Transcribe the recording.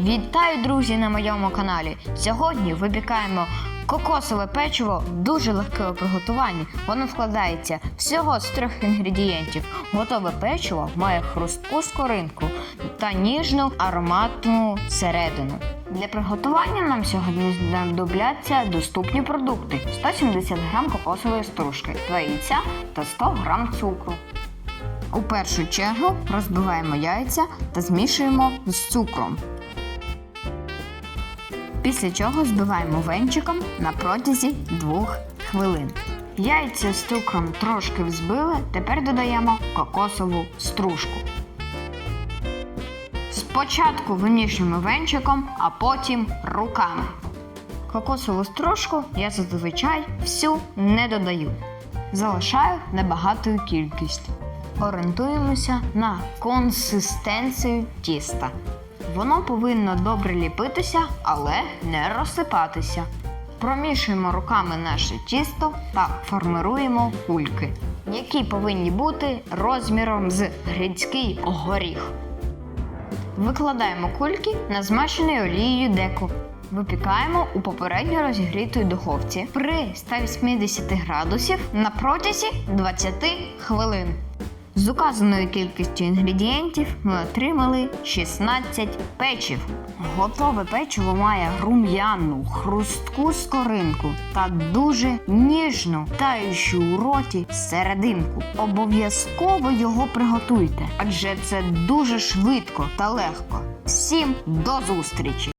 Вітаю, друзі, на моєму каналі. Сьогодні випікаємо кокосове печиво дуже легке у приготуванні. Воно складається всього з трьох інгредієнтів. Готове печиво має хрустку скоринку та ніжну ароматну середину. Для приготування нам сьогодні знадобляться доступні продукти: 170 г кокосової стружки, 2 яйця та 100 г цукру. У першу чергу розбиваємо яйця та змішуємо з цукром. Після чого збиваємо венчиком на протязі 2 хвилин. Яйця з цукром трошки взбили, тепер додаємо кокосову стружку. Спочатку вимішуємо венчиком, а потім руками. Кокосову стружку я зазвичай всю не додаю. Залишаю небагатою кількість. Орієнтуємося на консистенцію тіста. Воно повинно добре ліпитися, але не розсипатися. Промішуємо руками наше тісто та формируємо кульки, які повинні бути розміром з грецький горіх. Викладаємо кульки на змащений олією деко. Випікаємо у попередньо розігрітій духовці при 180 градусів на протязі 20 хвилин. З указаною кількістю інгредієнтів ми отримали 16 печив. Готове печиво має рум'яну, хрустку скоринку та дуже ніжну, таючу у роті серединку. Обов'язково його приготуйте, адже це дуже швидко та легко. Всім до зустрічі!